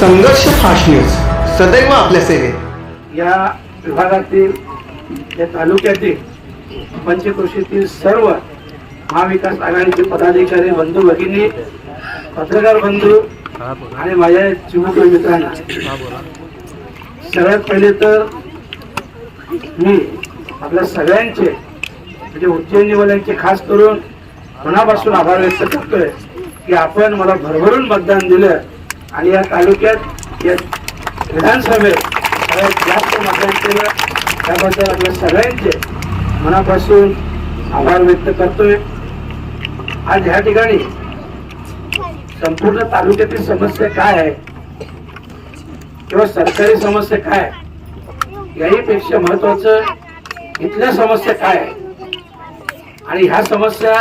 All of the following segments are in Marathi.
संघर्ष फास्ट न्यूज. सदैव आपल्या सेवेत. या विभागातील या तालुक्यातील पंचकृषीतील सर्व महाविकास आघाडीचे पदाधिकारी बंधू भगिनी पत्रकार बंधू आणि माझ्या चिमुक मित्रांना. सगळ्यात पहिले तर मी आपल्या सगळ्यांचे म्हणजे उज्जैनवाल्यांचे खास करून मनापासून आभार व्यक्त करतोय की आपण मला भरभरून मतदान दिलं. आणि या तालुक्यात या विधानसभेत सगळ्यात जास्त मतदान केलं. त्याबद्दल आपल्या सगळ्यांचे मनापासून आभार व्यक्त करतोय. आज ह्या ठिकाणी संपूर्ण तालुक्यातील समस्या काय आहे? किंवा सरकारी समस्या काय आहे? याही पेक्षा महत्वाचं इथल्या समस्या काय आहे? आणि ह्या समस्या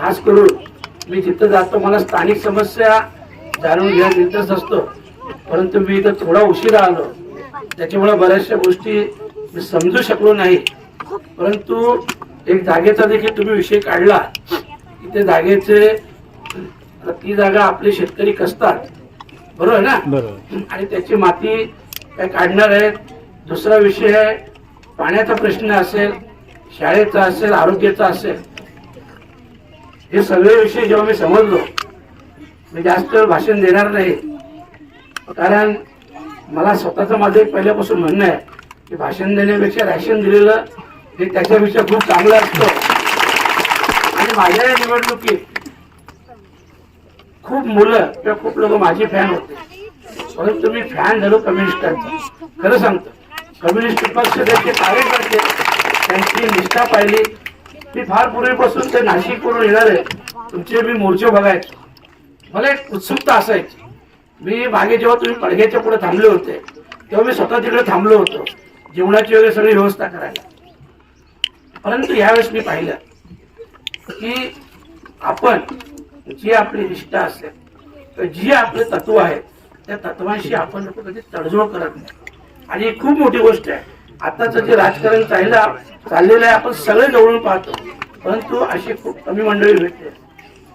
खास करून मी जिथं जातो मला स्थानिक समस्या जाणून घ्यायला इंटरेस्ट असतो. परंतु मी इथं थोडा उशिरा आलो. त्याच्यामुळे बऱ्याचशा गोष्टी मी समजू शकलो नाही. परंतु एक जागेचा देखील तुम्ही विषय काढला. की ते जागेचे ती जागा आपले शेतकरी कसतात? बरोबर आहे ना? बरोबर. आणि त्याची माती काय काढणार आहेत? दुसरा विषय आहे पाण्याचा प्रश्न असेल शाळेचा असेल आरोग्याचा असेल. हे सगळे विषय जेव्हा मी समजलो मी जास्त भाषण देणार नाही. कारण मला स्वतःचं माझं एक पहिल्यापासून म्हणणं आहे की भाषण देण्यापेक्षा राशन दिलेलं हे त्याच्यापेक्षा खूप चांगलं असतं. आणि माझ्या या निवडणुकीत खूप मुलं किंवा खूप लोक माझे फॅन होते. परंतु मी फॅन झालो कम्युनिस्टांचा खरं सांगतो कम्युनिस्ट पक्ष त्यांचे कार्यकर्ते त्यांची निष्ठा पाहिली. मी फार पूर्वीपासून ते नाशिकवरून आहे. तुमचे मी मोर्चे बघायचो. मला एक उत्सुकता असायची. मी मागे जेव्हा तुम्ही पडघ्याच्या पुढे थांबले होते तेव्हा मी स्वतः तिकडे थांबलो होतो जेवणाची वगैरे सगळी व्यवस्था करायला. परंतु यावेळेस मी पाहिलं की आपण जी आपली निष्ठा असेल जी आपले तत्व आहेत त्या तत्वांशी आपण लोक कधी तडजोड करत नाही. आणि ही खूप मोठी गोष्ट आहे आताचं जे राजकारण चाललं चाललेलं आहे आपण सगळे जवळून पाहतो. परंतु अशी खूप कमी मंडळी भेटते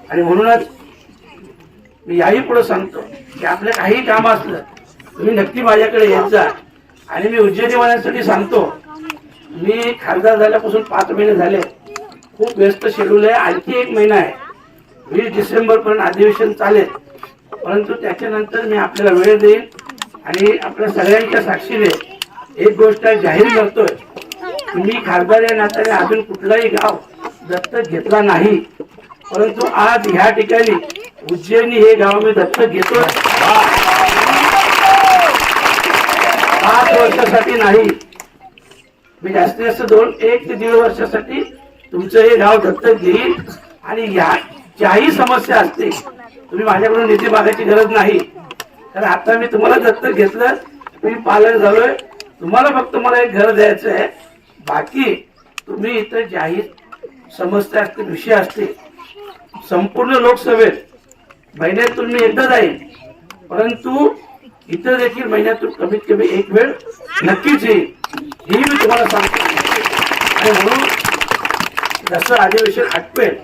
आणि म्हणूनच मी याही पुढे सांगतो की आपलं काही काम असलं तुम्ही नक्की माझ्याकडे येत जा. आणि मी उज्जैनीवाल्यांसाठी सांगतो मी खासदार झाल्यापासून पाच महिने झाले. खूप व्यस्त शेड्यूल आहे आणखी एक महिना आहे. वीस डिसेंबरपर्यंत अधिवेशन चालेल. परंतु त्याच्यानंतर मी आपल्याला वेळ देईन आणि आपल्या सगळ्यांच्या साक्षीने एक गोष्ट जाहीर करतोय. मी खासदार या नात्याने अजून कुठलाही गाव दत्तक घेतला नाही. परंतु आज ह्या ठिकाणी उज्जैनी हे गाव मी दत्तक घेतोय. पाच वर्षासाठी नाही. मी जास्तीत जास्त दोन एक ते दीड वर्षासाठी तुमचं हे गाव दत्तक घेईल आणि या ज्याही समस्या असतील तुम्ही माझ्याकडून निधी मागायची गरज नाही. कारण आता मी तुम्हाला दत्तक घेतलं मी पालक झालोय. तुम्हाला फक्त मला एक घर द्यायचं आहे. बाकी तुम्ही इथं ज्याही समस्या असतील विषय असतील संपूर्ण लोकसभेत महिन्यातून मी एकदा जाईल परंतु इथं देखील महिन्यातून कमीत कमी एक वेळ नक्कीच येईल ही मी तुम्हाला सांगतो. आणि म्हणून जसं अधिवेशन आठवेल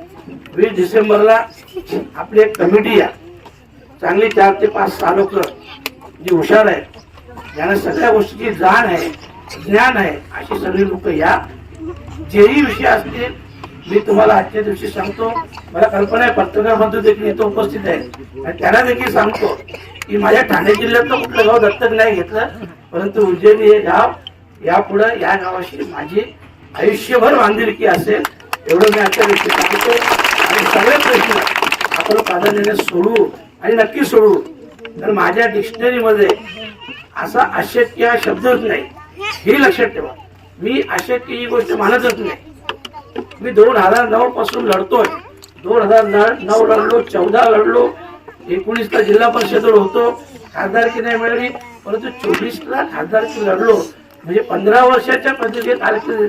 वीस डिसेंबरला आपली एक कमिटी या. चांगली चार ते पाच सहा लोक जी हुशार आहेत ज्यांना सगळ्या गोष्टीची जाण आहे ज्ञान आहे अशी सगळी लोक या. जेही विषय असतील मी तुम्हाला आजच्या दिवशी सांगतो मला कल्पना आहे पत्रकार देखील इथं उपस्थित आहे. आणि त्यांना देखील सांगतो की माझ्या ठाणे जिल्ह्यातलं कुठलं गाव दत्तक नाही घेतलं परंतु उज्जैनी हे गाव यापुढं या गावाशी माझी आयुष्यभर बांधिलकी असेल एवढं मी आजच्या दिवशी सांगतो. आणि सगळे प्रश्न आपण प्राधान्याने सोडू आणि नक्की सोडू. तर माझ्या डिक्शनरीमध्ये असा अशक्य हा शब्दच नाही. हे लक्षात ठेवा. मी अशक्य ही गोष्ट मानतच नाही. मी दोन हजार नऊ पासून लढतोय. दोन हजार नऊ लढलो चौदा लढलो. एकोणीसला जिल्हा परिषदेवर होतो. खासदारकी नाही मिळाली परंतु चोवीसला खासदारकी लढलो. म्हणजे पंधरा वर्षाच्या पद्धतीने कार्यक्रम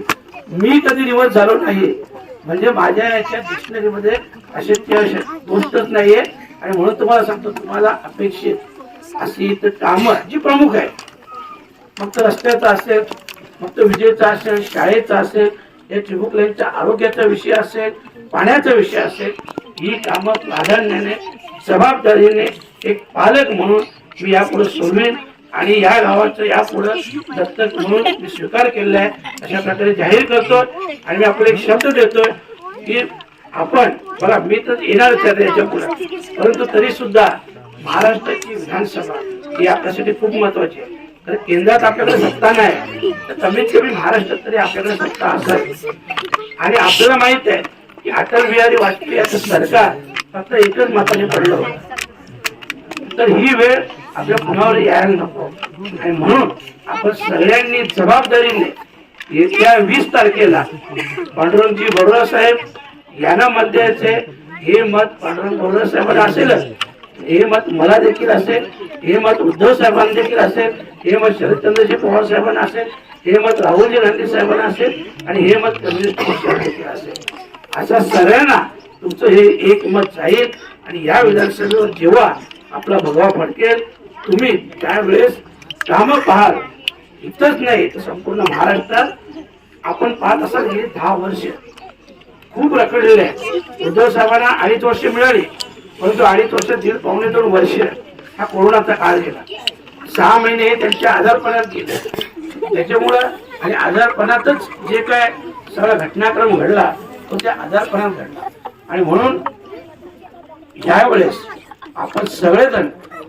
मी कधी निवड झालो नाही म्हणजे माझ्या याच्या डिक्शनरीमध्ये अशक्य अश- गोष्टच नाहीये. आणि म्हणून तुम्हाला सांगतो तुम्हाला अपेक्षित अशी तर कामं जी प्रमुख आहे. मग तो रस्त्याचा असेल मग तो विजेचा असेल शाळेचा असेल हे चिमुकल्यांच्या आरोग्याचा विषय असेल पाण्याचा विषय असेल ही कामं प्राधान्याने जबाबदारीने एक पालक म्हणून मी यापुढे सोडवेन आणि या गावाचं यापुढे दत्तक म्हणून मी स्वीकार केलेला आहे. अशा प्रकारे जाहीर करतो आणि मी आपल्याला एक शब्द देतोय की आपण बघा मी तर येणारच आहे याच्यापुढे परंतु तरी सुद्धा महाराष्ट्राची विधानसभा ही आपल्यासाठी खूप महत्वाची आहे. तर केंद्रात आपल्याकडे सत्ता नाही. तर कमीत कमी महाराष्ट्रात तरी आपल्याकडे सत्ता असावी. आणि आपल्याला माहीत आहे की अटल बिहारी वाजपेयी याचं सरकार फक्त एकच मताने पडलं होतं. तर ही वेळ आपल्या कुणावर यायला नको. आणि म्हणून आपण सगळ्यांनी जबाबदारीने येत्या वीस तारखेला पांडुरंगजी बरोबर साहेब यांना मत द्यायचे. हे मत पांडुरंग बरोबर साहेबांना असेलच. हे मत मला देखील असेल हे मत उद्धव साहेबांना देखील असेल हे मत शरदचंद्रजी पवार साहेबांना असेल हे मत राहुलजी गांधी साहेबांना असेल आणि हे मत कम्युनिस्ट पक्षाला देखील असेल. अशा सगळ्यांना तुमचं हे एक मत जाईल आणि या विधानसभेवर जेव्हा आपला भगवा फडकेल तुम्ही त्यावेळेस काम पाहाल. इथंच नाही तर संपूर्ण महाराष्ट्रात आपण पाहत असाल गेली दहा वर्ष खूप रखडलेले आहे उद्धव साहेबांना अडीच वर्ष मिळाली. परंतु अडीच वर्ष दीड पावणे दोन वर्ष हा कोरोनाचा काळ गेला. सहा महिने हे त्यांच्या आजारपणात गेले. त्याच्यामुळं आणि आजारपणातच जे काय सगळा घटनाक्रम घडला तो त्या आजारपणात घडला. आणि म्हणून यावेळेस आपण सगळेजण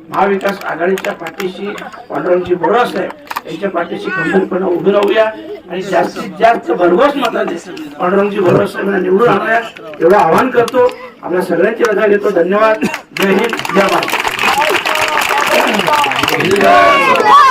महाविकास आघाडीच्या पाठीशी पांडुरंगजी बोरा साहेब यांच्या पाठीशी खंबीरपणे उभे राहूया आणि जास्तीत जास्त भरघोस मताने पांडुरंगजी बोरा साहेबांना निवडून आणूया एवढं आवाहन करतो. आपल्या सगळ्यांची रजा घेतो. धन्यवाद. जय हिंद. जय भारत.